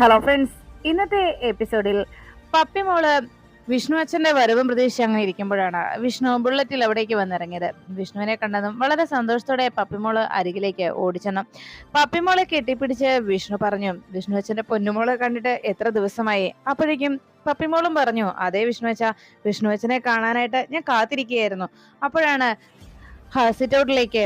Hello friends ഇന്നത്തെ എപ്പിസോഡിൽ പപ്പിമോൾ വിഷ്ണു അച്ഛന്റെ വരവും പ്രതീക്ഷിച്ച് അങ്ങനെ ഇരിക്കുമ്പോഴാണ് വിഷ്ണു ബുള്ളറ്റിൽ അവിടേക്ക് വന്നിറങ്ങിയത്. വിഷ്ണുവിനെ കണ്ടതും വളരെ സന്തോഷത്തോടെ പപ്പിമോൾ അരികിലേക്ക് ഓടിച്ചെന്നു. പപ്പിമോളെ കെട്ടിപ്പിടിച്ച് വിഷ്ണു പറഞ്ഞു വിഷ്ണു അച്ഛന്റെ പൊന്നുമോളെ കണ്ടിട്ട് എത്ര ദിവസമായി? അപ്പോഴേക്കും പപ്പിമോളും പറഞ്ഞു അതേ വിഷ്ണു അച്ഛ വിഷ്ണു അച്ഛനെ കാണാനായിട്ട് ഞാൻ കാത്തിരിക്കുകയായിരുന്നു. അപ്പോഴാണ് സിറ്റ് ഔട്ടിലേക്ക്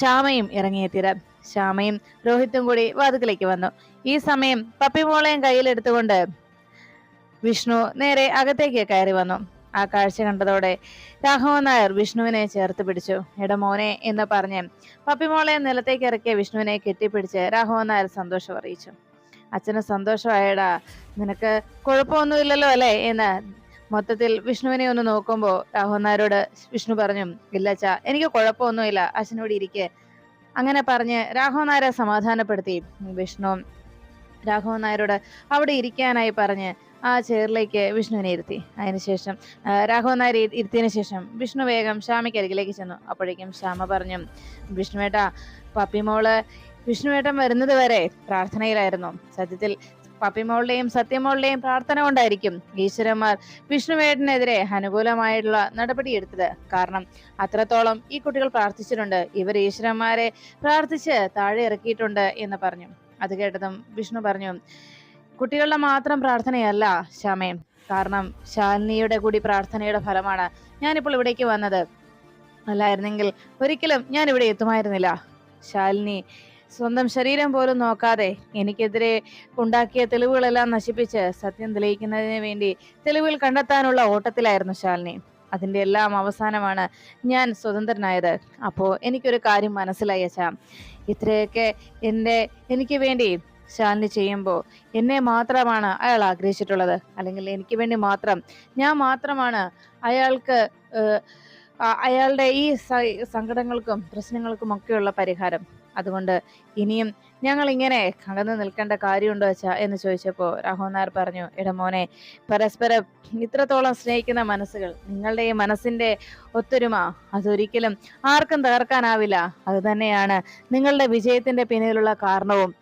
ശ്യാമയും ഇറങ്ങിയെത്തിയത്. ശ്യാമയും രോഹിത്തും കൂടി വാതുക്കലേക്ക് വന്നു. ഈ സമയം പപ്പിമോളയും കയ്യിലെടുത്തുകൊണ്ട് വിഷ്ണു നേരെ അകത്തേക്ക് കയറി വന്നു. ആ കാഴ്ച കണ്ടതോടെ രാഘവൻ നായർ വിഷ്ണുവിനെ ചേർത്ത് പിടിച്ചു. എടമോനെ എന്ന് പറഞ്ഞ് പപ്പിമോളെ നിലത്തേക്ക് ഇറക്കിയ വിഷ്ണുവിനെ കെട്ടിപ്പിടിച്ച് രാഘവൻ നായർ സന്തോഷം അറിയിച്ചു. അച്ഛന് സന്തോഷമായടാ നിനക്ക് കുഴപ്പമൊന്നുമില്ലല്ലോ അല്ലേ എന്ന് മൊത്തത്തിൽ വിഷ്ണുവിനെ ഒന്ന് നോക്കുമ്പോൾ രാഘവൻ നായരോട് വിഷ്ണു പറഞ്ഞു ഇല്ല അച്ഛാ എനിക്ക് കുഴപ്പമൊന്നുമില്ല. അച്ഛനോട് ഇരിക്കെ. അങ്ങനെ പറഞ്ഞ് രാഘവൻ നായരെ സമാധാനപ്പെടുത്തി. വിഷ്ണു രാഘവൻ നായരോട് അവിടെ ഇരിക്കാനായി പറഞ്ഞ് ആ ചെയറിലേക്ക് വിഷ്ണുവിനെ ഇരുത്തി. അതിനുശേഷം രാഘവൻ നായർ ഇരുത്തിയതിനു ശേഷം വിഷ്ണു വേഗം ശ്യാമയ്ക്ക് അരികിലേക്ക് ചെന്നു. അപ്പോഴേക്കും ശ്യാമ പറഞ്ഞു വിഷ്ണുവേട്ട പപ്പിമോൾ വിഷ്ണുവേട്ടൻ വരുന്നത് വരെ പ്രാർത്ഥനയിലായിരുന്നു. സത്യത്തിൽ പപ്പിമോളുടെയും സത്യമോളുടെയും പ്രാർത്ഥന കൊണ്ടായിരിക്കും ഈശ്വരന്മാർ വിഷ്ണുവേട്ടനെതിരെ അനുകൂലമായിട്ടുള്ള നടപടി എടുത്തത്. കാരണം അത്രത്തോളം ഈ കുട്ടികൾ പ്രാർത്ഥിച്ചിട്ടുണ്ട്. ഇവർ ഈശ്വരന്മാരെ പ്രാർത്ഥിച്ച് താഴെ ഇറക്കിയിട്ടുണ്ട് എന്ന് പറഞ്ഞു. അത് കേട്ടതും വിഷ്ണു പറഞ്ഞു കുട്ടികളുടെ മാത്രം പ്രാർത്ഥനയല്ല ശ്യാമേ. കാരണം ശാലിനിയുടെ കൂടി പ്രാർത്ഥനയുടെ ഫലമാണ് ഞാനിപ്പോൾ ഇവിടേക്ക് വന്നത്. അല്ലായിരുന്നെങ്കിൽ ഒരിക്കലും ഞാൻ ഇവിടെ എത്തുമായിരുന്നില്ല. ശാലിനി സ്വന്തം ശരീരം പോലും നോക്കാതെ എനിക്കെതിരെ ഉണ്ടാക്കിയ തെളിവുകളെല്ലാം നശിപ്പിച്ച് സത്യം തെളിയിക്കുന്നതിന് വേണ്ടി തെളിവുകൾ കണ്ടെത്താനുള്ള ഓട്ടത്തിലായിരുന്നു ശാലിനി. അതിന്റെ എല്ലാം അവസാനമാണ് ഞാൻ സ്വതന്ത്രനായത്. അപ്പോൾ എനിക്കൊരു കാര്യം മനസ്സിലായി അച്ഛാ. ഇത്രയൊക്കെ എന്റെ എനിക്ക് വേണ്ടി ശാലിനി ചെയ്യുമ്പോൾ എന്നെ മാത്രമാണ് അയാൾ ആഗ്രഹിച്ചിട്ടുള്ളത്. അല്ലെങ്കിൽ എനിക്ക് വേണ്ടി മാത്രം ഞാൻ മാത്രമാണ് അയാൾക്ക് അയാളുടെ ഈ സങ്കടങ്ങൾക്കും പ്രശ്നങ്ങൾക്കും ഒക്കെയുള്ള പരിഹാരം. അതുകൊണ്ട് ഇനിയും ഞങ്ങൾ ഇങ്ങനെ കടന്നു നിൽക്കേണ്ട കാര്യമുണ്ടോ വെച്ചാ എന്ന് ചോദിച്ചപ്പോൾ രാഹുനാർ പറഞ്ഞു ഇടമോനെ പരസ്പരം ഇത്രത്തോളം സ്നേഹിക്കുന്ന മനസ്സുകൾ നിങ്ങളുടെ ഈ മനസ്സിന്റെ ഒത്തൊരുമ അതൊരിക്കലും ആർക്കും തകർക്കാനാവില്ല. അത് തന്നെയാണ് നിങ്ങളുടെ വിജയത്തിന്റെ പിന്നിലുള്ള കാരണവും.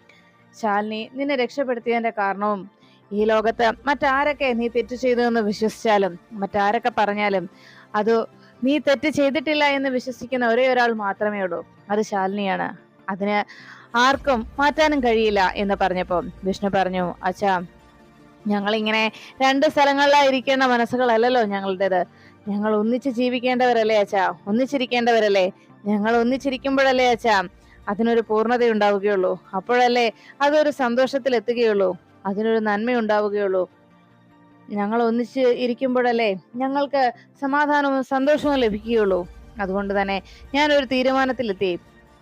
ശാലിനി നിന്നെ രക്ഷപ്പെടുത്തിയതിന്റെ കാരണവും. ഈ ലോകത്ത് മറ്റാരൊക്കെ നീ തെറ്റ് ചെയ്തു എന്ന് വിശ്വസിച്ചാലും മറ്റാരൊക്കെ പറഞ്ഞാലും അത് നീ തെറ്റ് ചെയ്തിട്ടില്ല എന്ന് വിശ്വസിക്കുന്ന ഒരേ ഒരാൾ മാത്രമേ ഉള്ളൂ. അത് ശാലിനിയാണ്. അതിന് ആർക്കും മാറ്റാനും കഴിയില്ല എന്ന് പറഞ്ഞപ്പോൾ വിഷ്ണു പറഞ്ഞു അച്ഛാ ഞങ്ങളിങ്ങനെ രണ്ട് സ്ഥലങ്ങളിലായിരിക്കേണ്ട മനസ്സുകളല്ലല്ലോ ഞങ്ങളുടേത്. ഞങ്ങൾ ഒന്നിച്ച് ജീവിക്കേണ്ടവരല്ലേ അച്ഛാ? ഒന്നിച്ചിരിക്കേണ്ടവരല്ലേ? ഞങ്ങൾ ഒന്നിച്ചിരിക്കുമ്പോഴല്ലേ അച്ഛാ? അതിനൊരു പൂർണത ഉണ്ടാവുകയുള്ളൂ അപ്പോഴല്ലേ അതൊരു സന്തോഷത്തിൽ എത്തുകയുള്ളൂ അതിനൊരു നന്മ ഉണ്ടാവുകയുള്ളൂ ഞങ്ങൾ ഒന്നിച്ച് ഇരിക്കുമ്പോഴല്ലേ ഞങ്ങൾക്ക് സമാധാനവും സന്തോഷവും ലഭിക്കുകയുള്ളൂ. അതുകൊണ്ട് തന്നെ ഞാനൊരു തീരുമാനത്തിലെത്തി.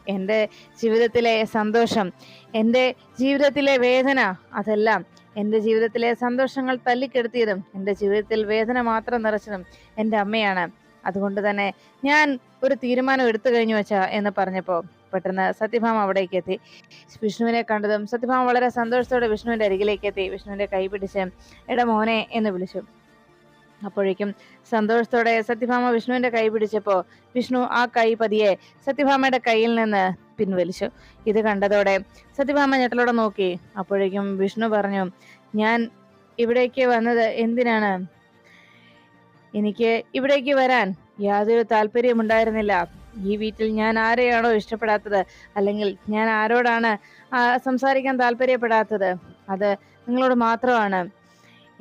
എന്റെ ജീവിതത്തിലെ സന്തോഷം എന്റെ ജീവിതത്തിലെ വേദന അതെല്ലാം എന്റെ ജീവിതത്തിലെ സന്തോഷങ്ങൾ തല്ലിക്കെടുത്തിയതും എന്റെ ജീവിതത്തിൽ വേദന മാത്രം നിറച്ചതും എന്റെ അമ്മയാണ്. അതുകൊണ്ട് തന്നെ ഞാൻ ഒരു തീരുമാനം എടുത്തു കഴിഞ്ഞു വെച്ചാ എന്ന് പറഞ്ഞപ്പോൾ പെട്ടെന്ന് സത്യഭാമ അവിടേക്ക് എത്തി. വിഷ്ണുവിനെ കണ്ടതും സത്യഭാമ വളരെ സന്തോഷത്തോടെ വിഷ്ണുവിന്റെ അരികിലേക്ക് എത്തി. വിഷ്ണുവിന്റെ കൈ പിടിച്ച് എടാ മോനെ എന്ന് വിളിച്ചു. അപ്പോഴേക്കും സന്തോഷത്തോടെ സത്യഭാമ വിഷ്ണുവിന്റെ കൈ പിടിച്ചപ്പോ വിഷ്ണു ആ കൈ പതിയെ സത്യഭാമയുടെ കയ്യിൽ നിന്ന് പിൻവലിച്ചു. ഇത് കണ്ടതോടെ സത്യഭാമ ഞെട്ടലോടെ നോക്കി. അപ്പോഴേക്കും വിഷ്ണു പറഞ്ഞു ഞാൻ ഇവിടേക്ക് വന്നത് എന്തിനാണ്? എനിക്ക് ഇവിടേക്ക് വരാൻ യാതൊരു താല്പര്യമുണ്ടായിരുന്നില്ല ഈ വീട്ടിൽ ഞാൻ ആരെയാണോ ഇഷ്ടപ്പെടാത്തത്? അല്ലെങ്കിൽ ഞാൻ ആരോടാണ് സംസാരിക്കാൻ താല്പര്യപ്പെടാത്തത്? അത് നിങ്ങളോട് മാത്രമാണ്.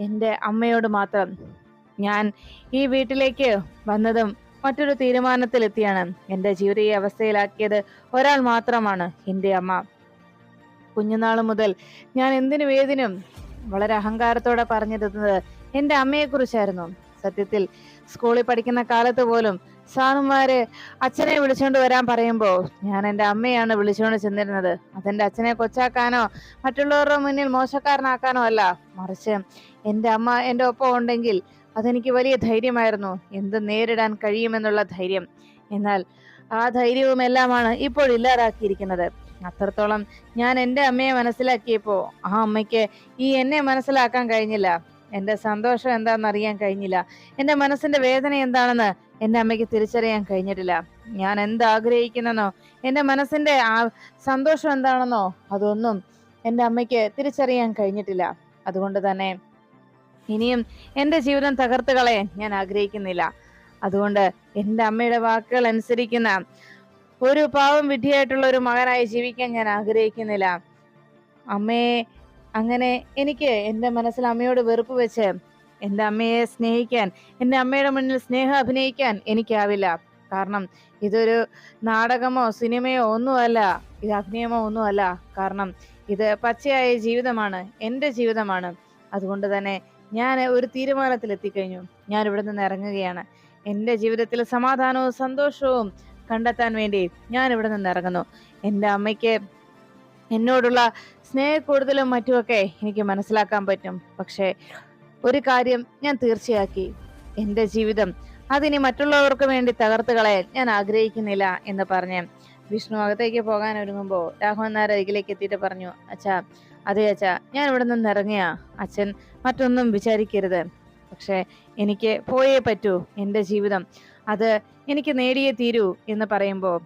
എന്റെ അമ്മയോട് മാത്രം. ഞാൻ ഈ വീട്ടിലേക്ക് വന്നതും മറ്റൊരു തീരുമാനത്തിലെത്തിയാണ്. എന്റെ ജീവിത ഈ അവസ്ഥയിലാക്കിയത് ഒരാൾ മാത്രമാണ് എന്റെ അമ്മ. കുഞ്ഞുനാൾ മുതൽ ഞാൻ എന്തിനു ഏതിനും വളരെ അഹങ്കാരത്തോടെ പറഞ്ഞിരുന്നത് എന്റെ അമ്മയെക്കുറിച്ചായിരുന്നു. സത്യത്തിൽ സ്കൂളിൽ പഠിക്കുന്ന കാലത്ത് പോലും സാറുമാര് അച്ഛനെ വിളിച്ചോണ്ട് വരാൻ പറയുമ്പോൾ ഞാൻ എന്റെ അമ്മയാണ് വിളിച്ചുകൊണ്ട് ചെന്നിരുന്നത്. അതെന്റെ അച്ഛനെ കൊച്ചാക്കാനോ മറ്റുള്ളവരുടെ മുന്നിൽ മോശക്കാരനാക്കാനോ അല്ല മറിച്ച് എന്റെ അമ്മ എന്റെ ഒപ്പം ഉണ്ടെങ്കിൽ അതെനിക്ക് വലിയ ധൈര്യമായിരുന്നു. എന്ത് നേരിടാൻ കഴിയുമെന്നുള്ള ധൈര്യം. എന്നാൽ ആ ധൈര്യവും എല്ലാമാണ് ഇപ്പോൾ ഇല്ലാതാക്കിയിരിക്കുന്നത്. അത്രത്തോളം ഞാൻ എന്റെ അമ്മയെ മനസ്സിലാക്കിയപ്പോൾ ആ അമ്മയ്ക്ക് ഈ എന്നെ മനസ്സിലാക്കാൻ കഴിഞ്ഞില്ല. എന്റെ സന്തോഷം എന്താണെന്ന് അറിയാൻ കഴിഞ്ഞില്ല. എന്റെ മനസ്സിന്റെ വേദന എന്താണെന്ന് എന്റെ അമ്മയ്ക്ക് തിരിച്ചറിയാൻ കഴിഞ്ഞിട്ടില്ല. ഞാൻ എന്ത് ആഗ്രഹിക്കുന്നെന്നോ എന്റെ മനസ്സിന്റെ ആ സന്തോഷം എന്താണെന്നോ അതൊന്നും എന്റെ അമ്മയ്ക്ക് തിരിച്ചറിയാൻ കഴിഞ്ഞിട്ടില്ല. അതുകൊണ്ട് തന്നെ ഇനിയും എന്റെ ജീവിതം തകർത്ത് കളയാൻ ഞാൻ ആഗ്രഹിക്കുന്നില്ല. അതുകൊണ്ട് എന്റെ അമ്മയുടെ വാക്കുകൾ അനുസരിക്കുന്ന ഒരു പാവം വിധിയായിട്ടുള്ള ഒരു മകനായി ജീവിക്കാൻ ഞാൻ ആഗ്രഹിക്കുന്നില്ല. അമ്മയെ അങ്ങനെ എനിക്ക് എന്റെ മനസ്സിൽ അമ്മയോട് വെറുപ്പ് വെച്ച് എന്റെ അമ്മയെ സ്നേഹിക്കാൻ എന്റെ അമ്മയുടെ മുന്നിൽ സ്നേഹം അഭിനയിക്കാൻ എനിക്കാവില്ല. കാരണം ഇതൊരു നാടകമോ സിനിമയോ ഒന്നുമല്ല. ഇത് അഭിനയമോ ഒന്നുമല്ല. കാരണം ഇത് പച്ചയായ ജീവിതമാണ്. എന്റെ ജീവിതമാണ്. അതുകൊണ്ട് തന്നെ ഞാൻ ഒരു തീരുമാനത്തിൽ എത്തിക്കഴിഞ്ഞു ഞാൻ ഇവിടെ നിന്ന് ഇറങ്ങുകയാണ് എന്റെ ജീവിതത്തിൽ സമാധാനവും സന്തോഷവും കണ്ടെത്താൻ വേണ്ടി ഞാൻ ഇവിടെ നിന്ന് ഇറങ്ങുന്നു എന്റെ അമ്മയ്ക്ക് എന്നോടുള്ള സ്നേഹക്കൂടുതലും മറ്റുമൊക്കെ എനിക്ക് മനസ്സിലാക്കാൻ പറ്റും. പക്ഷേ ഒരു കാര്യം ഞാൻ തീർച്ചയാക്കി. എന്റെ ജീവിതം അതിനി മറ്റുള്ളവർക്ക് വേണ്ടി തകർത്ത് കളയാൻ ഞാൻ ആഗ്രഹിക്കുന്നില്ല എന്ന് പറഞ്ഞ് വിഷ്ണു അകത്തേക്ക് പോകാൻ ഒരുങ്ങുമ്പോൾ രാഘവൻ നായർ അരികിലേക്ക് എത്തിയിട്ട് പറഞ്ഞു അച്ഛാ അതെ അച്ഛാ ഞാൻ ഇവിടെ നിന്ന് ഇറങ്ങിയ അച്ഛൻ മറ്റൊന്നും വിചാരിക്കരുത്. പക്ഷേ എനിക്ക് പോയേ പറ്റൂ എന്റെ ജീവിതം. അത് എനിക്ക് നേടിയേ തീരൂ എന്ന് പറയുമ്പോൾ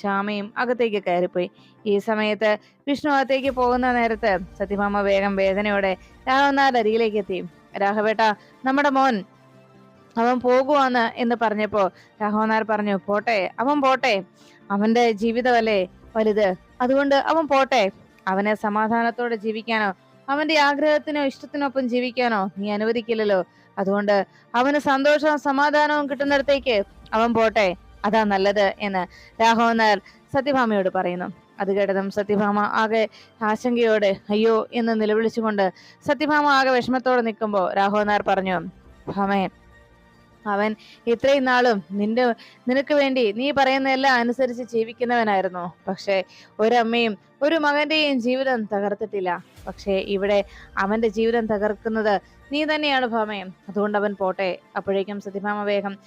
ശ്യാമയും അകത്തേക്ക് കയറിപ്പോയി. ഈ സമയത്ത് വിഷ്ണു അകത്തേക്ക് പോകുന്ന നേരത്ത് സത്യഭാമ വേഗം വേദനയോടെ രാഘവനാഥ് അരികിലേക്ക് എത്തി. രാഘവേട്ട നമ്മുടെ മോൻ അവൻ പോകുവാന്ന് എന്ന് പറഞ്ഞപ്പോ രാഘവനാർ പറഞ്ഞു പോട്ടെ അവൻ പോട്ടെ. അവന്റെ ജീവിതമല്ലേ വലുത്. അതുകൊണ്ട് അവൻ പോട്ടെ. അവനെ സമാധാനത്തോടെ ജീവിക്കാനോ അവന്റെ ആഗ്രഹത്തിനോ ഇഷ്ടത്തിനൊപ്പം ജീവിക്കാനോ നീ അനുവദിക്കില്ലല്ലോ. അതുകൊണ്ട് അവന് സന്തോഷവും സമാധാനവും കിട്ടുന്നിടത്തേക്ക് അവൻ പോട്ടെ അതാ നല്ലത് എന്ന് രാഘവൻ നായർ സത്യഭാമയോട് പറയുന്നു. അത് കേട്ടതും സത്യഭാമ ആകെ ആശങ്കയോടെ അയ്യോ എന്ന് നിലവിളിച്ചുകൊണ്ട് സത്യഭാമ ആകെ വിഷമത്തോടെ നിൽക്കുമ്പോൾ രാഘവൻ നായർ പറഞ്ഞു ഭാമേ അവൻ ഇത്രയും നാളും നിന്റെ നിനക്ക് വേണ്ടി നീ പറയുന്നതെല്ലാം അനുസരിച്ച് ജീവിക്കുന്നവനായിരുന്നു. പക്ഷേ ഒരമ്മയും ഒരു മകന്റെയും ജീവിതം തകർത്തിട്ടില്ല. പക്ഷേ ഇവിടെ അവന്റെ ജീവിതം തകർക്കുന്നത് നീ തന്നെയാണ് ഭാമയും അതുകൊണ്ട് അവൻ പോട്ടെ. അപ്പോഴേക്കും സത്യഭാമ വേഗം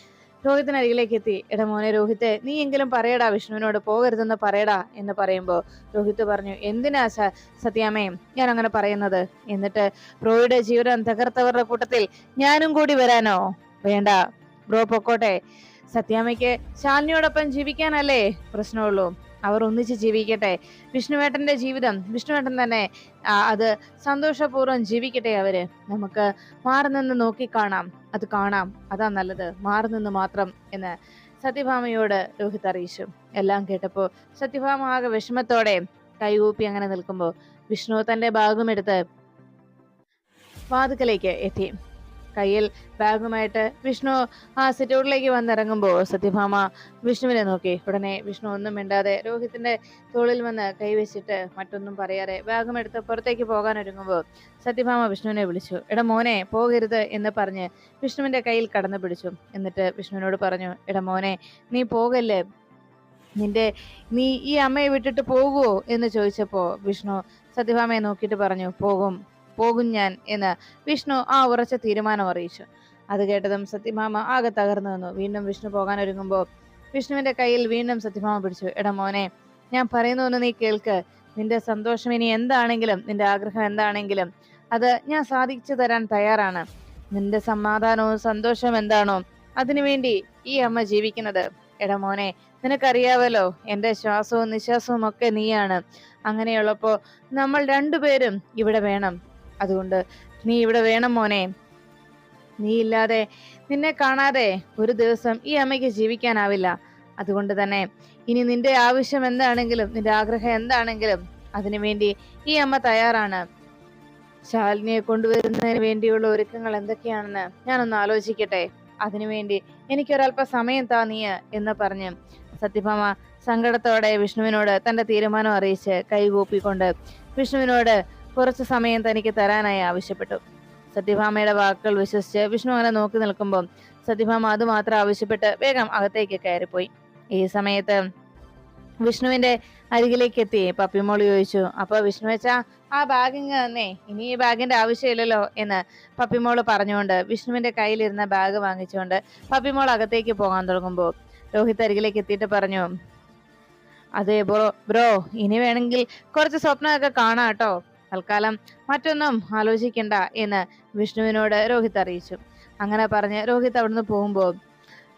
രോഹിത്തിനരികിലേക്ക് എത്തി. എടാ മോനെ രോഹിത്തെ നീ എങ്കിലും പറയടാ വിഷ്ണുവിനോട് പോകരുതെന്ന് പറയടാ എന്ന് പറയുമ്പോൾ രോഹിത്ത് പറഞ്ഞു എന്തിനാ സ- സത്യാമ്മേ ഞാൻ അങ്ങനെ പറയുന്നത്? എന്നിട്ട് റോയുടെ ജീവിതം തകർത്തവരുടെ കൂട്ടത്തിൽ ഞാനും കൂടി വരാനോ? വേണ്ട. ബ്രോ പൊക്കോട്ടെ. സത്യാമ്മയ്ക്ക് ശാലിനിയോടൊപ്പം ജീവിക്കാനല്ലേ പ്രശ്നമുള്ളൂ. അവർ ഒന്നിച്ച് ജീവിക്കട്ടെ. വിഷ്ണുവേട്ടന്റെ ജീവിതം വിഷ്ണുവേട്ടൻ തന്നെ അത് സന്തോഷപൂർവം ജീവിക്കട്ടെ അവർ. നമുക്ക് മാറി നിന്ന് നോക്കിക്കാണാം. അത് കാണാം. അതാ നല്ലത്. മാറി നിന്ന് മാത്രം എന്ന് സത്യഭാമയോട് രോഹിത് അറിയിച്ചു. എല്ലാം കേട്ടപ്പോ സത്യഭാമ ആകെ വിഷമത്തോടെ കൈകൂപ്പി അങ്ങനെ നിൽക്കുമ്പോൾ വിഷ്ണു തന്റെ ഭാഗമെടുത്ത് വാതുക്കലേക്ക് എത്തി. കയ്യിൽ ബാഗുമായിട്ട് വിഷ്ണു ആ സിറ്റൗട്ടിലേക്ക് വന്നിറങ്ങുമ്പോൾ സത്യഭാമ വിഷ്ണുവിനെ നോക്കി. ഉടനെ വിഷ്ണു ഒന്നും മിണ്ടാതെ രോഹിത്തിന്റെ തോളിൽ വന്ന് കൈവച്ചിട്ട് മറ്റൊന്നും പറയാതെ ബാഗും എടുത്ത് പുറത്തേക്ക് പോകാൻ ഒരുങ്ങുമ്പോൾ സത്യഭാമ വിഷ്ണുവിനെ വിളിച്ചു. എടാ മോനെ പോകരുത് എന്ന് പറഞ്ഞ് വിഷ്ണുവിന്റെ കയ്യിൽ കടന്നു പിടിച്ചു. എന്നിട്ട് വിഷ്ണുവിനോട് പറഞ്ഞു എടാ മോനെ നീ പോകല്ലേ? നിന്റെ നീ ഈ അമ്മയെ വിട്ടിട്ട് പോകുവോ എന്ന് ചോദിച്ചപ്പോ വിഷ്ണു സത്യഭാമയെ നോക്കിയിട്ട് പറഞ്ഞു പോകും പോകും ഞാൻ എന്ന് വിഷ്ണു ആ ഉറച്ച തീരുമാനം അറിയിച്ചു. അത് കേട്ടതും സത്യഭാമ ആകെ തകർന്നു വന്നു വീണ്ടും വിഷ്ണു പോകാൻ ഒരുങ്ങുമ്പോൾ വിഷ്ണുവിന്റെ കയ്യിൽ വീണ്ടും സത്യഭാമ പിടിച്ചു. എടാ മോനെ ഞാൻ പറയുന്നു ഒന്ന് നീ കേൾക്ക്. നിന്റെ സന്തോഷം ഇനി എന്താണെങ്കിലും നിന്റെ ആഗ്രഹം എന്താണെങ്കിലും അത് ഞാൻ സാധിച്ചു തരാൻ തയ്യാറാണ്. നിന്റെ സമാധാനവും സന്തോഷവും എന്താണോ അതിനുവേണ്ടി ഈ അമ്മ ജീവിക്കുന്നത്. എടാ മോനെ നിനക്കറിയാവല്ലോ എന്റെ ശ്വാസവും നിശ്വാസവും ഒക്കെ നീയാണ്. അങ്ങനെയുള്ളപ്പോ നമ്മൾ രണ്ടുപേരും ഇവിടെ വേണം. അതുകൊണ്ട് നീ ഇവിടെ വേണം മോനെ. നീ ഇല്ലാതെ നിന്നെ കാണാതെ ഒരു ദിവസം ഈ അമ്മയ്ക്ക് ജീവിക്കാനാവില്ല. അതുകൊണ്ട് തന്നെ ഇനി നിന്റെ ആവശ്യം എന്താണെങ്കിലും നിന്റെ ആഗ്രഹം എന്താണെങ്കിലും അതിനു വേണ്ടി ഈ അമ്മ തയ്യാറാണ്. ശാലിനിയെ കൊണ്ടുവരുന്നതിന് വേണ്ടിയുള്ള ഒരുക്കങ്ങൾ എന്തൊക്കെയാണെന്ന് ഞാനൊന്ന് ആലോചിക്കട്ടെ. അതിനുവേണ്ടി എനിക്കൊരല്പ സമയം താ നീ എന്ന് പറഞ്ഞ് സത്യഭാമ സങ്കടത്തോടെ വിഷ്ണുവിനോട് തന്റെ തീരുമാനം അറിയിച്ച് കൈകൂപ്പിക്കൊണ്ട് വിഷ്ണുവിനോട് കുറച്ചു സമയം തനിക്ക് തരാനായി ആവശ്യപ്പെട്ടു. സത്യഭാമയുടെ വാക്കുകൾ വിശ്വസിച്ച് വിഷ്ണു അങ്ങനെ നോക്കി നിൽക്കുമ്പോൾ സത്യഭാമ അത് മാത്രം ആവശ്യപ്പെട്ട് വേഗം അകത്തേക്ക് കയറിപ്പോയി. ഈ സമയത്ത് വിഷ്ണുവിന്റെ അരികിലേക്ക് എത്തി. പപ്പിമോളി ചോദിച്ചു അപ്പൊ വിഷ്ണു വെച്ചാ ആ ബാഗിങ് തന്നെ. ഇനി ഈ ബാഗിന്റെ ആവശ്യമില്ലല്ലോ എന്ന് പപ്പിമോൾ പറഞ്ഞുകൊണ്ട് വിഷ്ണുവിന്റെ കയ്യിലിരുന്ന ബാഗ് വാങ്ങിച്ചുകൊണ്ട് പപ്പിമോൾ അകത്തേക്ക് പോകാൻ തുടങ്ങുമ്പോൾ രോഹിത് അരികിലേക്ക് എത്തിയിട്ട് പറഞ്ഞു അതെ ബ്രോ ബ്രോ ഇനി വേണമെങ്കിൽ കുറച്ച് സ്വപ്നമൊക്കെ കാണാം കേട്ടോ. തൽക്കാലം മറ്റൊന്നും ആലോചിക്കണ്ട എന്ന് വിഷ്ണുവിനോട് രോഹിത് അറിയിച്ചു. അങ്ങനെ പറഞ്ഞ് രോഹിത് അവിടുന്ന് പോകുമ്പോൾ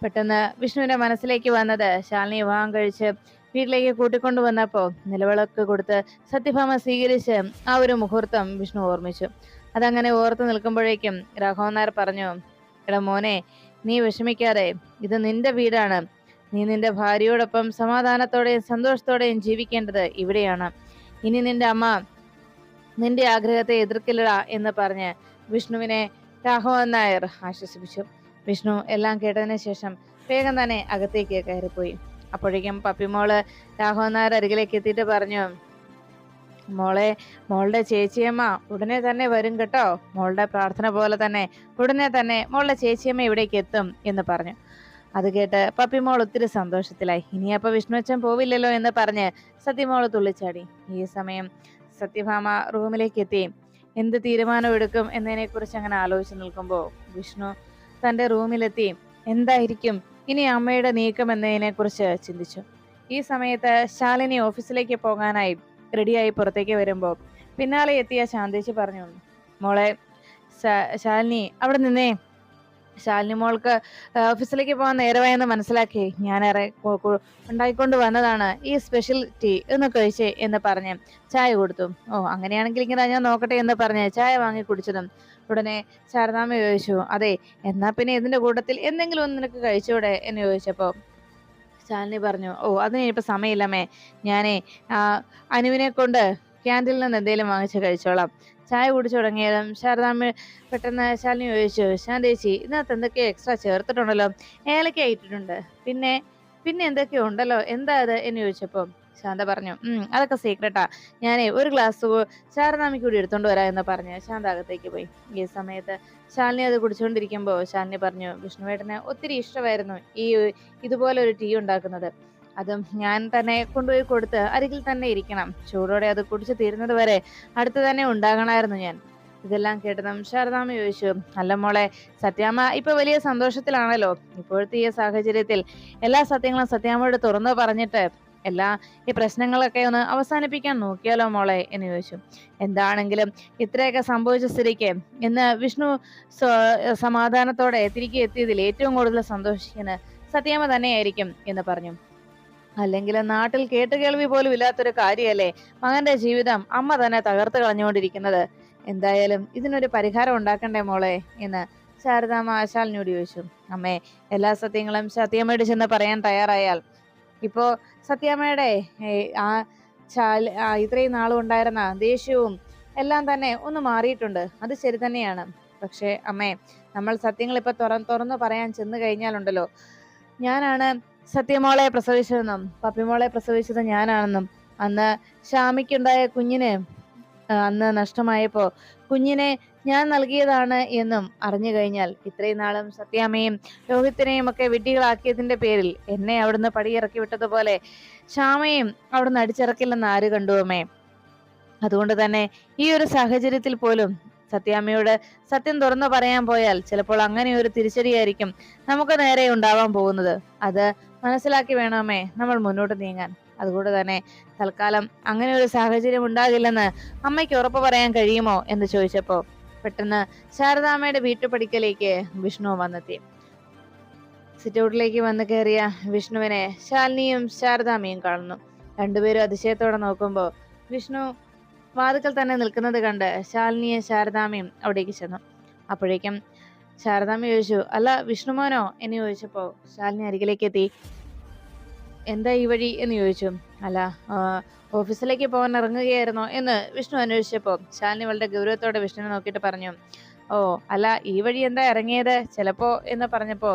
പെട്ടെന്ന് വിഷ്ണുവിന്റെ മനസ്സിലേക്ക് വന്നത് ശാലിനി വിവാഹം കഴിച്ച് വീട്ടിലേക്ക് കൂട്ടിക്കൊണ്ടു വന്നപ്പോ നിലവിളക്ക് കൊടുത്ത് സത്യഭാമ സ്വീകരിച്ച് ആ ഒരു മുഹൂർത്തം വിഷ്ണു ഓർമ്മിച്ചു. അതങ്ങനെ ഓർത്തു നിൽക്കുമ്പോഴേക്കും രാഘവൻ നായർ പറഞ്ഞു എടാ മോനെ നീ വിഷമിക്കാതെ ഇത് നിന്റെ വീടാണ്. നീ നിന്റെ ഭാര്യയോടൊപ്പം സമാധാനത്തോടെയും സന്തോഷത്തോടെയും ജീവിക്കേണ്ടത് ഇവിടെയാണ്. ഇനി നിന്റെ അമ്മ നിന്റെ ആഗ്രഹത്തെ എതിർക്കില്ല എന്ന് പറഞ്ഞ് വിഷ്ണുവിനെ രാഘവൻ നായർ ആശ്വസിപ്പിച്ചു. വിഷ്ണു എല്ലാം കേട്ടതിന് ശേഷം വേഗം തന്നെ അകത്തേക്ക് കയറിപ്പോയി. അപ്പോഴേക്കും പപ്പിമോൾ രാഘവൻ നായർ അരികിലേക്ക് എത്തിയിട്ട് പറഞ്ഞു മോളെ മോളുടെ ചേച്ചിയമ്മ ഉടനെ തന്നെ വരും കേട്ടോ. മോളുടെ പ്രാർത്ഥന പോലെ തന്നെ ഉടനെ തന്നെ മോളുടെ ചേച്ചിയമ്മ ഇവിടേക്ക് എത്തും എന്ന് പറഞ്ഞു. അത് കേട്ട് പപ്പിമോൾ ഒത്തിരി സന്തോഷത്തിലായി. ഇനി അപ്പൊ വിഷ്ണുവച്ചൻ പോവില്ലല്ലോ എന്ന് പറഞ്ഞ് സത്യമോൾ തുള്ളിച്ചാടി. ഈ സമയം സത്യഭാമ റൂമിലേക്ക് എത്തി എന്ത് തീരുമാനം എടുക്കും എന്നതിനെ കുറിച്ച് അങ്ങനെ ആലോചിച്ച് നിൽക്കുമ്പോൾ വിഷ്ണു തന്റെ റൂമിലെത്തി. എന്തായിരിക്കും? ഇനി അമ്മയുടെ നീക്കം എന്നതിനെ കുറിച്ച് ചിന്തിച്ചു. ഈ സമയത്ത് ശാലിനി ഓഫീസിലേക്ക് പോകാനായി റെഡിയായി പുറത്തേക്ക് വരുമ്പോൾ പിന്നാലെ എത്തിയ ശാന്തേച്ചി പറഞ്ഞു മോളെ ശാലിനി അവിടെ നിന്നേ. ശാലിനി മോൾക്ക് ഓഫീസിലേക്ക് പോകാൻ നേരമായെന്ന് മനസ്സിലാക്കി. കൊ- ഉണ്ടായിക്കൊണ്ട് വന്നതാണ് ഈ സ്പെഷ്യൽ ടീ എന്ന് കഴിച്ചേ എന്ന് പറഞ്ഞ് ചായ കൊടുത്തു. ഓ അങ്ങനെയാണെങ്കിൽ ഇങ്ങനെ ഞാൻ നോക്കട്ടെ എന്ന് പറഞ്ഞ് ചായ വാങ്ങി കുടിച്ചതും. ഉടനെ ശാരദാമ്മ ചോദിച്ചു അതെ എന്നാൽ പിന്നെ ഇതിന്റെ കൂട്ടത്തിൽ എന്തെങ്കിലും ഒന്ന് നിനക്ക് കഴിച്ചൂടെ? എന്ന് ചോദിച്ചപ്പോൾ ശാലിനി പറഞ്ഞു ഓ അതിന് ഇനിയിപ്പോ സമയമില്ലമ്മേ ഞാനേ അനുവിനെ കൊണ്ട് ക്യാന്റീനിൽ നിന്ന് എന്തെങ്കിലും വാങ്ങിച്ച് കഴിച്ചോളാം. ചായ കുടിച്ചു തുടങ്ങിയതും ശാരദാമ്മ പെട്ടെന്ന് ശാലിനി ചോദിച്ചു ശാന്തേച്ചി ഇതിനകത്ത് എന്തൊക്കെയോ എക്സ്ട്രാ ചേർത്തിട്ടുണ്ടല്ലോ? ഏലക്ക ഇട്ടിട്ടുണ്ട്. പിന്നെ പിന്നെ എന്തൊക്കെയോ ഉണ്ടല്ലോ? എന്താ അത്? എന്ന് ചോദിച്ചപ്പോൾ ശാന്ത പറഞ്ഞു അതൊക്കെ സീക്രട്ടാ ഞാനേ ഒരു ഗ്ലാസ് ശാരദാമിക്ക് കൂടി എടുത്തോണ്ട് വരാം എന്ന് പറഞ്ഞ്. ശാന്ത അകത്തേക്ക് പോയി. ഈ സമയത്ത് ശാലിനി അത് കുടിച്ചുകൊണ്ടിരിക്കുമ്പോൾ ശാലിനി പറഞ്ഞു വിഷ്ണുവേട്ടന് ഒത്തിരി ഇഷ്ടമായിരുന്നു ഈ ഇതുപോലെ ഒരു ടീ ഉണ്ടാക്കുന്നത്. അതും ഞാൻ തന്നെ കൊണ്ടുപോയി കൊടുത്ത് അരികിൽ തന്നെ ഇരിക്കണം. ചൂടോടെ അത് കുടിച്ചു തീരുന്നത് വരെ അടുത്ത് തന്നെ ഉണ്ടാകണമായിരുന്നു ഞാൻ. ഇതെല്ലാം കേട്ടതും ശാരദാമ്മ ചോദിച്ചു അല്ല മോളെ സത്യാമ്മ ഇപ്പൊ വലിയ സന്തോഷത്തിലാണല്ലോ? ഇപ്പോഴത്തെ ഈ സാഹചര്യത്തിൽ എല്ലാ സത്യങ്ങളും സത്യാമ്മയോട് തുറന്നു പറഞ്ഞിട്ട് എല്ലാ ഈ പ്രശ്നങ്ങളൊക്കെ ഒന്ന് അവസാനിപ്പിക്കാൻ നോക്കിയാലോ മോളെ? എന്ന് ചോദിച്ചു. എന്താണെങ്കിലും ഇത്രയൊക്കെ സംഭവിച്ച സ്ഥിതിക്ക് ഇന്ന് വിഷ്ണു സമാധാനത്തോടെ തിരികെ എത്തിയതിൽ ഏറ്റവും കൂടുതൽ സന്തോഷിക്കുന്നത് സത്യാമ്മ തന്നെയായിരിക്കും എന്ന് പറഞ്ഞു. അല്ലെങ്കിൽ നാട്ടിൽ കേട്ടുകേൾവി പോലും ഇല്ലാത്തൊരു കാര്യമല്ലേ മകന്റെ ജീവിതം അമ്മ തന്നെ തകർത്ത് കളഞ്ഞുകൊണ്ടിരിക്കുന്നത്. എന്തായാലും ഇതിനൊരു പരിഹാരം ഉണ്ടാക്കണ്ടേ മോളെ എന്ന് ശാരദാമ്മ ആശാലിനോട് ചോദിച്ചു. അമ്മേ എല്ലാ സത്യങ്ങളും സത്യാമ്മയോട് ചെന്ന് പറയാൻ തയ്യാറായാൽ. ഇപ്പോ സത്യാമ്മയുടെ ആ ആ, ഇത്രയും നാളും ഉണ്ടായിരുന്ന ദേഷ്യവും എല്ലാം തന്നെ ഒന്ന് മാറിയിട്ടുണ്ട്. അത് ശരി തന്നെയാണ്. പക്ഷേ അമ്മേ നമ്മൾ സത്യങ്ങൾ ഇപ്പൊ തുറ തുറന്നു പറയാൻ ചെന്ന് കഴിഞ്ഞാലുണ്ടല്ലോ. ഞാനാണ് സത്യമോളെ പ്രസവിച്ചതെന്നും പപ്പിമോളെ പ്രസവിച്ചത് ഞാനാണെന്നും അന്ന് ഷാമിക്കുണ്ടായ കുഞ്ഞിനെ അന്ന് നഷ്ടമായപ്പോ കുഞ്ഞിനെ ഞാൻ നൽകിയതാണ് എന്നും അറിഞ്ഞു കഴിഞ്ഞാൽ ഇത്രയും നാളും സത്യാമ്മയും രോഹിത്തിനെയും ഒക്കെ വിഡ്ഢികളാക്കിയതിന്റെ പേരിൽ എന്നെ അവിടുന്ന് പടിയിറക്കി വിട്ടതുപോലെ ശ്യാമയും അവിടുന്ന് അടിച്ചിറക്കില്ലെന്ന് ആര് കണ്ടു അമ്മേ? അതുകൊണ്ട് തന്നെ ഈ ഒരു സാഹചര്യത്തിൽ പോലും സത്യാമ്മയോട് സത്യം തുറന്നു പറയാൻ പോയാൽ ചിലപ്പോൾ അങ്ങനെ ഒരു തിരിച്ചടിയായിരിക്കും നമുക്ക് നേരെ ഉണ്ടാവാൻ പോകുന്നത്. അത് മനസ്സിലാക്കി വേണമേ നമ്മൾ മുന്നോട്ട് നീങ്ങാൻ. അതുകൊണ്ട് തന്നെ തൽക്കാലം അങ്ങനെ ഒരു സാഹചര്യം ഉണ്ടാകില്ലെന്ന് അമ്മയ്ക്ക് ഉറപ്പ് പറയാൻ കഴിയുമോ എന്ന് ചോദിച്ചപ്പോ പെട്ടെന്ന് ശാരദാമ്മയുടെ വീട്ടുപടിക്കലേക്ക് വിഷ്ണു വന്നെത്തി. സിറ്റൗട്ടിലേക്ക് വന്ന് കയറിയ വിഷ്ണുവിനെ ശാലിനിയും ശാരദാമ്മയും കാണുന്നു. രണ്ടുപേരും അതിശയത്തോടെ നോക്കുമ്പോൾ വിഷ്ണു വാതുക്കൽ തന്നെ നിൽക്കുന്നത് കണ്ട് ശാലിനിയും ശാരദാമ്മയും അവിടേക്ക് ചെന്നു. അപ്പോഴേക്കും ശാരദാമ്മ ചോദിച്ചു അല്ല വിഷ്ണുമോനോ? എന്ന് ചോദിച്ചപ്പോ ശാലിനി അരികിലേക്ക് എത്തി. എന്താ ഈ വഴി? എന്ന് ചോദിച്ചു. അല്ല ഓഫീസിലേക്ക് പോകാൻ ഇറങ്ങുകയായിരുന്നോ? എന്ന് വിഷ്ണു അന്വേഷിച്ചപ്പോ ശാലിനി വളരെ ഗൗരവത്തോടെ വിഷ്ണുവിനെ നോക്കിയിട്ട് പറഞ്ഞു ഓ അല്ല ഈ വഴി എന്താ ഇറങ്ങിയത്? ചിലപ്പോ എന്ന് പറഞ്ഞപ്പോ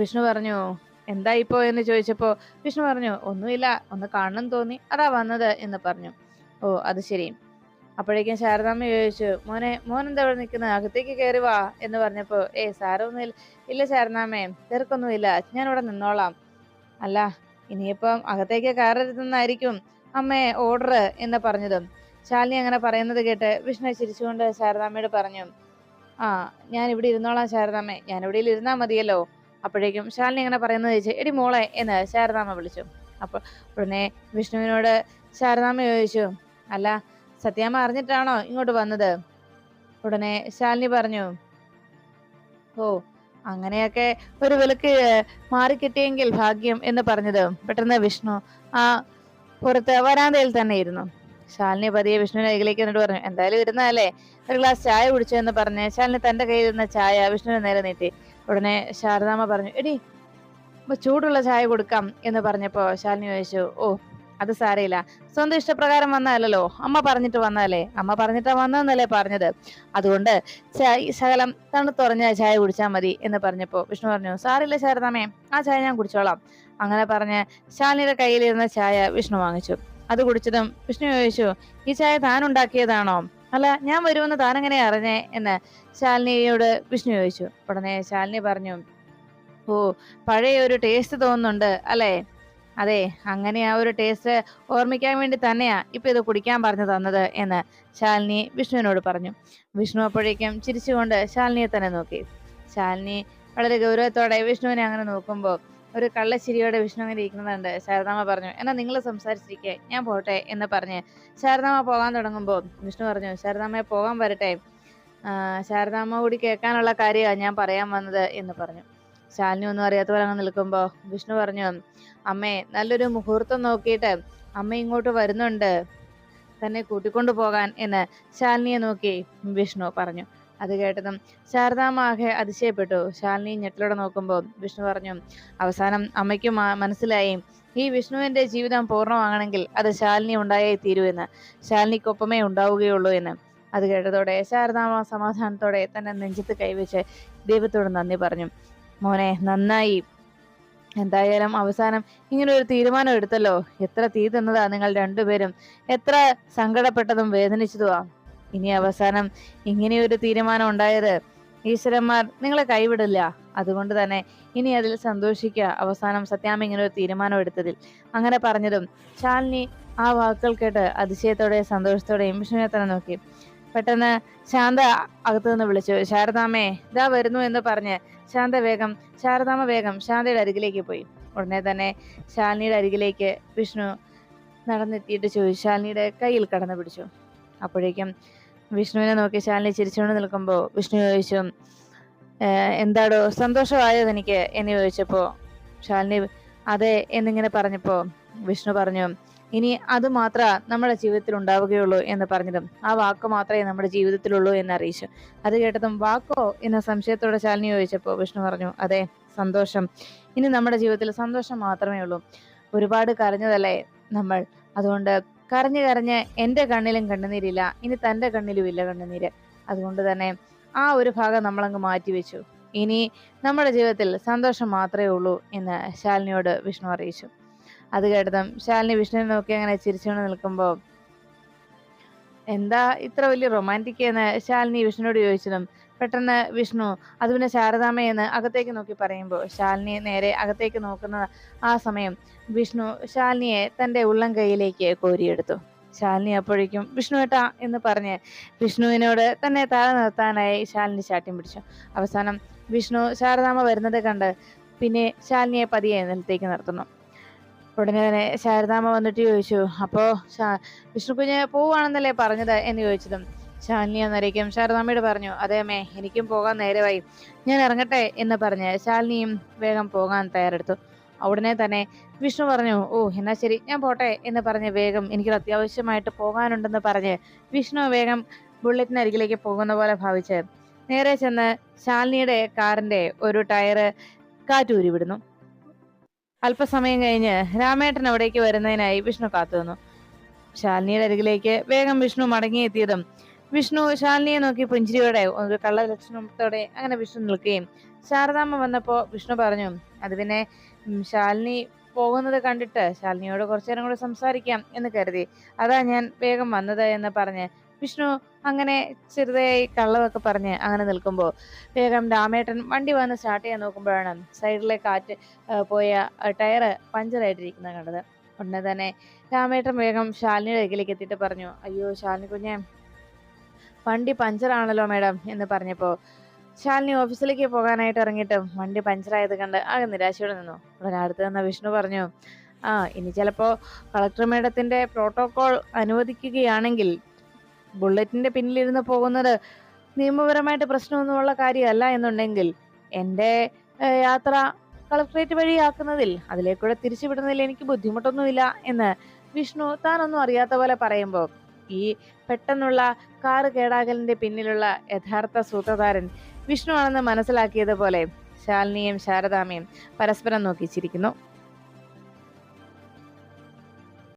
വിഷ്ണു പറഞ്ഞു എന്താ ഇപ്പോ? എന്ന് ചോദിച്ചപ്പോ വിഷ്ണു പറഞ്ഞു ഒന്നുമില്ല ഒന്ന് കാണണം തോന്നി അതാ വന്നത് എന്ന് പറഞ്ഞു. ഓ അത് ശരി. അപ്പോഴേക്കും ശാരദാമ്മ ചോദിച്ചു മോനെ മോൻ എന്താ ഇവിടെ നിൽക്കുന്നത് അകത്തേക്ക് കയറി വാ. എന്ന് പറഞ്ഞപ്പോൾ ഏ സാരമൊന്നുമില്ല ഇല്ല ശാരദാമ്മേ തിരക്കൊന്നുമില്ല ഞാൻ ഇവിടെ നിന്നോളാം. അല്ല ഇനിയിപ്പം അകത്തേക്ക് കയറരുതെന്നായിരിക്കും അമ്മേ ഓർഡർ എന്ന് പറഞ്ഞതും. ശാലിനി അങ്ങനെ പറയുന്നത് കേട്ട് വിഷ്ണു ചിരിച്ചുകൊണ്ട് ശാരദാമ്മയോട് പറഞ്ഞു ആ ഞാൻ ഇവിടെ ഇരുന്നോളാം ശാരദാമ്മേ ഞാൻ ഇവിടെ ഇരുന്നാ മതിയല്ലോ. അപ്പോഴേക്കും ശാലിനി അങ്ങനെ പറയുന്നത് ചോദിച്ചു എടി മോളെ എന്ന് ശാരദാമ്മ വിളിച്ചു. അപ്പോൾ ഉടനെ വിഷ്ണുവിനോട് ശാരദാമ്മ ചോദിച്ചു അല്ല സത്യാമ്മ അറിഞ്ഞിട്ടാണോ ഇങ്ങോട്ട് വന്നത്? ഉടനെ ശാലിനി പറഞ്ഞു ഓ അങ്ങനെയൊക്കെ ഒരു വിലക്ക് മാറിക്കിട്ടിയെങ്കിൽ ഭാഗ്യം എന്ന് പറഞ്ഞത്. പെട്ടെന്ന് വിഷ്ണു ആ പുറത്ത് വരാന്തയിൽ തന്നെ ഇരുന്നു. ശാലിനി പതിയെ വിഷ്ണുവിന്റെ അകലേക്ക് എന്നിട്ട് പറഞ്ഞു എന്തായാലും ഇരുന്നാലേ ഒരു ഗ്ലാസ് ചായ കുടിച്ചു എന്ന് പറഞ്ഞ് ശാലിനി തന്റെ കയ്യിൽ ഇരുന്ന ചായ വിഷ്ണുവിന് നേരെ നീട്ടി. ഉടനെ ശാരദാമ്മ പറഞ്ഞു എടി ചൂടുള്ള ചായ കൊടുക്കാം എന്ന് പറഞ്ഞപ്പോ ശാലിനി ചോദിച്ചു ഓ അത് സാരയില്ല. സ്വന്തം ഇഷ്ടപ്രകാരം വന്നതല്ലോ അമ്മ പറഞ്ഞിട്ട് വന്നാലേ. അമ്മ പറഞ്ഞിട്ട് വന്നതെന്നല്ലേ പറഞ്ഞത്. അതുകൊണ്ട് ശകലം തണുത്തുറഞ്ഞ ചായ കുടിച്ചാൽ മതി എന്ന് പറഞ്ഞപ്പോൾ വിഷ്ണു പറഞ്ഞു സാറില്ല ശാരദാമേ ആ ചായ ഞാൻ കുടിച്ചോളാം. അങ്ങനെ പറഞ്ഞ് ശാലിനിയുടെ കയ്യിലിരുന്ന ചായ വിഷ്ണു വാങ്ങിച്ചു. അത് കുടിച്ചതും വിഷ്ണു ചോദിച്ചു ഈ ചായ താൻ ഉണ്ടാക്കിയതാണോ? അല്ല ഞാൻ വരുമെന്ന് താൻ എങ്ങനെ അറിഞ്ഞേ? എന്ന് ശാലിനിയോട് വിഷ്ണു ചോദിച്ചു. ഉടനെ ശാലിനി പറഞ്ഞു ഓ പഴയ ഒരു ടേസ്റ്റ് തോന്നുന്നുണ്ട് അല്ലേ? അതെ അങ്ങനെ ആ ഒരു ടേസ്റ്റ് ഓർമ്മിക്കാൻ വേണ്ടി തന്നെയാ ഇപ്പൊ ഇത് കുടിക്കാൻ പറഞ്ഞു തന്നത് എന്ന് ശാലിനി വിഷ്ണുവിനോട് പറഞ്ഞു. വിഷ്ണു അപ്പോഴേക്കും ചിരിച്ചുകൊണ്ട് ശാലിനിയെ തന്നെ നോക്കി. ശാലിനി വളരെ ഗൗരവത്തോടെ വിഷ്ണുവിനെ അങ്ങനെ നോക്കുമ്പോൾ ഒരു കള്ളശ്ശിരിയോടെ വിഷ്ണു അങ്ങനെ ഇരിക്കുന്നുണ്ട്. ശാരദാമ്മ പറഞ്ഞു എന്നാ നിങ്ങൾ സംസാരിച്ചിരിക്കെ ഞാൻ പോട്ടെ എന്ന് പറഞ്ഞ് ശാരദാമ പോകാൻ തുടങ്ങുമ്പോൾ വിഷ്ണു പറഞ്ഞു ശാരദാമയെ പോകാൻ വരട്ടെ. ശാരദാമ കൂടി കേൾക്കാനുള്ള കാര്യമാണ് ഞാൻ പറയാൻ വന്നത് എന്ന് പറഞ്ഞു. ശാലിനി ഒന്നും അറിയാത്ത പോലെ അങ്ങ് നിൽക്കുമ്പോൾ വിഷ്ണു പറഞ്ഞു അമ്മേ നല്ലൊരു മുഹൂർത്തം നോക്കിയിട്ട് അമ്മ ഇങ്ങോട്ട് വരുന്നുണ്ട്. തന്നെ കൂട്ടിക്കൊണ്ടു പോകാൻ എന്ന് ശാലിനിയെ നോക്കി വിഷ്ണു പറഞ്ഞു. അത് കേട്ടതും ശാരദാമാകെ അതിശയപ്പെട്ടു. ശാലിനി ഞെട്ടലോടെ നോക്കുമ്പോൾ വിഷ്ണു പറഞ്ഞു അവസാനം അമ്മയ്ക്ക് മനസ്സിലായി. ഈ വിഷ്ണുവിന്റെ ജീവിതം പൂർണമാകണമെങ്കിൽ അത് ശാലിനി ഉണ്ടായേ തീരൂ എന്ന്. ശാലിനിക്കൊപ്പമേ ഉണ്ടാവുകയുള്ളൂ എന്ന്. അത് കേട്ടതോടെ ശാരദാമ സമാധാനത്തോടെ തന്നെ നെഞ്ചത്ത് കൈവച്ച് ദൈവത്തോട് നന്ദി പറഞ്ഞു. മോനെ നന്നായി. എന്തായാലും അവസാനം ഇങ്ങനെ ഒരു തീരുമാനം എടുത്തല്ലോ. എത്ര തീ തിന്നതാ നിങ്ങൾ രണ്ടുപേരും? എത്ര സങ്കടപ്പെട്ടതും വേദനിച്ചതുമാ ഇനി അവസാനം ഇങ്ങനെയൊരു തീരുമാനം ഉണ്ടായത് ഈശ്വരന്മാർ നിങ്ങളെ കൈവിടില്ല. അതുകൊണ്ട് തന്നെ ഇനി അതിൽ സന്തോഷിക്കുക. അവസാനം സത്യാമ്മ ഇങ്ങനെ ഒരു തീരുമാനം എടുത്തതിൽ. അങ്ങനെ പറഞ്ഞതും ശാലിനി ആ വാക്കുകൾ കേട്ട് അതിശയത്തോടെയും സന്തോഷത്തോടെയും വിഷ്ണുവിനെ തന്നെ നോക്കി. പെട്ടെന്ന് ശാന്ത അകത്തു നിന്ന് വിളിച്ചു ശാരദാമേ ഇതാ വരുന്നു എന്ന് പറഞ്ഞ് ശാന്ത വേഗം ശാരദാമ വേഗം ശാന്തയുടെ അരികിലേക്ക് പോയി. ഉടനെ തന്നെ ശാലിനിയുടെ അരികിലേക്ക് വിഷ്ണു നടന്നെത്തിയിട്ട് ചോദിച്ചു ശാലിനിയുടെ കയ്യിൽ കടന്നു പിടിച്ചു. അപ്പോഴേക്കും വിഷ്ണുവിനെ നോക്കി ശാലിനി ചിരിച്ചുകൊണ്ട് നിൽക്കുമ്പോൾ വിഷ്ണു ചോദിച്ചു "ഏഹ്, എന്താടോ സന്തോഷമായോ എനിക്ക്? എന്ന് ചോദിച്ചപ്പോൾ ശാലിനി അതെ എന്നിങ്ങനെ പറഞ്ഞപ്പോൾ വിഷ്ണു പറഞ്ഞു ഇനി അത് മാത്രമേ നമ്മുടെ ജീവിതത്തിൽ ഉണ്ടാവുകയുള്ളൂ എന്ന് പറഞ്ഞതും. ആ വാക്ക് മാത്രമേ നമ്മുടെ ജീവിതത്തിലുള്ളൂ എന്ന് അറിയിച്ചു. അത് കേട്ടതും വാക്കോ എന്ന സംശയത്തോടെ ശാലിനി ചോദിച്ചപ്പോൾ വിഷ്ണു പറഞ്ഞു അതെ സന്തോഷം. ഇനി നമ്മുടെ ജീവിതത്തിൽ സന്തോഷം മാത്രമേ ഉള്ളൂ. ഒരുപാട് കരഞ്ഞതല്ലേ നമ്മൾ? അതുകൊണ്ട് കരഞ്ഞു കരഞ്ഞ് എന്റെ കണ്ണിലും കണ്ണുനീരില്ല ഇനി തന്റെ കണ്ണിലും ഇല്ല കണ്ണുനീര്. അതുകൊണ്ട് തന്നെ ആ ഒരു ഭാഗം നമ്മളങ്ങ് മാറ്റിവെച്ചു. ഇനി നമ്മുടെ ജീവിതത്തിൽ സന്തോഷം മാത്രമേ ഉള്ളൂ എന്ന് ശാലിനിയോട് വിഷ്ണു അറിയിച്ചു. അത് കേട്ടതും ശാലിനി വിഷ്ണുവിനെ നോക്കി അങ്ങനെ ചിരിച്ചുകൊണ്ട് നിൽക്കുമ്പോൾ എന്താ ഇത്ര വലിയ റൊമാന്റിക് എന്ന്? ശാലിനി വിഷ്ണുവിനോട് ചോദിച്ചതും പെട്ടെന്ന് വിഷ്ണു അത് പിന്നെ ശാരദാമ്മയെന്ന് അകത്തേക്ക് നോക്കി പറയുമ്പോൾ ശാലിനി നേരെ അകത്തേക്ക് നോക്കുന്ന ആ സമയം വിഷ്ണു ശാലിനിയെ തന്റെ ഉള്ളം കൈയിലേക്ക് കോരിയെടുത്തു. ശാലിനി അപ്പോഴേക്കും വിഷ്ണു ഏട്ടാ എന്ന് പറഞ്ഞ് വിഷ്ണുവിനോട് തന്നെ താഴെ നിർത്താനായി ശാലിനി ചാട്ടിയും പിടിച്ചു. അവസാനം വിഷ്ണു ശാരദാമ വരുന്നത് കണ്ട് പിന്നെ ശാലിനിയെ പതിയെ നിലത്തേക്ക് നിർത്തുന്നു. ഉടനെ തന്നെ ശാരദാമ്മ വന്നിട്ട് ചോദിച്ചു അപ്പോ വിഷ്ണു കുഞ്ഞ് പോവാണെന്നല്ലേ പറഞ്ഞത്? എന്ന് ചോദിച്ചതും ശാലിനി അന്നേരേക്കും ശാരദാമ്മയോട് പറഞ്ഞു അതേ അമ്മേ എനിക്കും പോകാൻ നേരമായി. ഞാൻ ഇറങ്ങട്ടെ എന്ന് പറഞ്ഞ് ശാലിനിയും വേഗം പോകാൻ തയ്യാറെടുത്തു. ഉടനെ തന്നെ വിഷ്ണു പറഞ്ഞു ഓ എന്നാ ശരി ഞാൻ പോട്ടെ എന്ന് പറഞ്ഞ് വേഗം എനിക്ക് അത്യാവശ്യമായിട്ട് പോകാനുണ്ടെന്ന് പറഞ്ഞ് വിഷ്ണു വേഗം ബുള്ളറ്റിന് അരികിലേക്ക് പോകുന്ന പോലെ ഭാവിച്ച് നേരെ ചെന്ന് ശാലിനിയുടെ കാറിന്റെ ഒരു ടയർ കാറ്റൂരി വിടുന്നു അല്പസമയം കഴിഞ്ഞ് രാമേട്ടൻ അവിടേക്ക് വരുന്നതിനായി വിഷ്ണു കാത്തുനിന്നു ശാലിനിയുടെ അരികിലേക്ക് വേഗം വിഷ്ണു മടങ്ങിയെത്തിയതും വിഷ്ണു ശാലിനിയെ നോക്കി പുഞ്ചിരിയോടെ ഒരു കള്ള ലക്ഷണത്തോടെ അങ്ങനെ വിഷ്ണു നിൽക്കുകയും ശാരദാമ്മ വന്നപ്പോ വിഷ്ണു പറഞ്ഞു അത് പിന്നെ ശാലിനി പോകുന്നത് കണ്ടിട്ട് ശാലിനിയോട് കുറച്ചു നേരം കൂടെ സംസാരിക്കാം എന്ന് കരുതി. അതാ ഞാൻ വേഗം വന്നത് എന്ന് പറഞ്ഞ് വിഷ്ണു അങ്ങനെ ചെറുതായി കള്ളമൊക്കെ പറഞ്ഞ് അങ്ങനെ നിൽക്കുമ്പോൾ വേഗം രാമേട്ടൻ വണ്ടി വന്ന് സ്റ്റാർട്ട് ചെയ്യാൻ നോക്കുമ്പോഴാണ് സൈഡിലെ കാറ്റ് പോയ ടയർ പഞ്ചറായിട്ടിരിക്കുന്നത് കണ്ടത്. ഉടനെ തന്നെ രാമേട്ടൻ വേഗം ശാലിനിയുടെ അരികിലേക്ക് എത്തിയിട്ട് പറഞ്ഞു അയ്യോ ശാലിനി കുഞ്ഞെ വണ്ടി പഞ്ചറാണല്ലോ മേഡം എന്ന് പറഞ്ഞപ്പോൾ ശാലിനി ഓഫീസിലേക്ക് പോകാനായിട്ട് ഇറങ്ങിയിട്ടും വണ്ടി പഞ്ചറായത് കണ്ട് ആകെ നിരാശയോടെ നിന്നു. ഉടനെ അടുത്ത് നിന്ന വിഷ്ണു പറഞ്ഞു ആ ഇനി ചിലപ്പോൾ കളക്ടർ മേഡത്തിന്റെ പ്രോട്ടോകോൾ അനുവദിക്കുകയാണെങ്കിൽ ബുള്ളറ്റിന്റെ പിന്നിലിരുന്ന് പോകുന്നത് നിയമപരമായിട്ട് പ്രശ്നമൊന്നുമുള്ള കാര്യമല്ല എന്നുണ്ടെങ്കിൽ എന്റെ യാത്ര കളക്ട്രേറ്റ് വഴിയാക്കുന്നതിൽ അതിലേക്കൂടെ തിരിച്ചുവിടുന്നതിൽ എനിക്ക് ബുദ്ധിമുട്ടൊന്നുമില്ല എന്ന് വിഷ്ണു താനൊന്നും അറിയാത്ത പോലെ പറയുമ്പോൾ ഈ പെട്ടെന്നുള്ള കാറ് കേടാകലിന്റെ പിന്നിലുള്ള യഥാർത്ഥ സൂത്രധാരൻ വിഷ്ണു ആണെന്ന് മനസ്സിലാക്കിയതുപോലെ ശാലിനിയും ശാരദാമയും പരസ്പരം നോക്കി ചിരിക്കുന്നു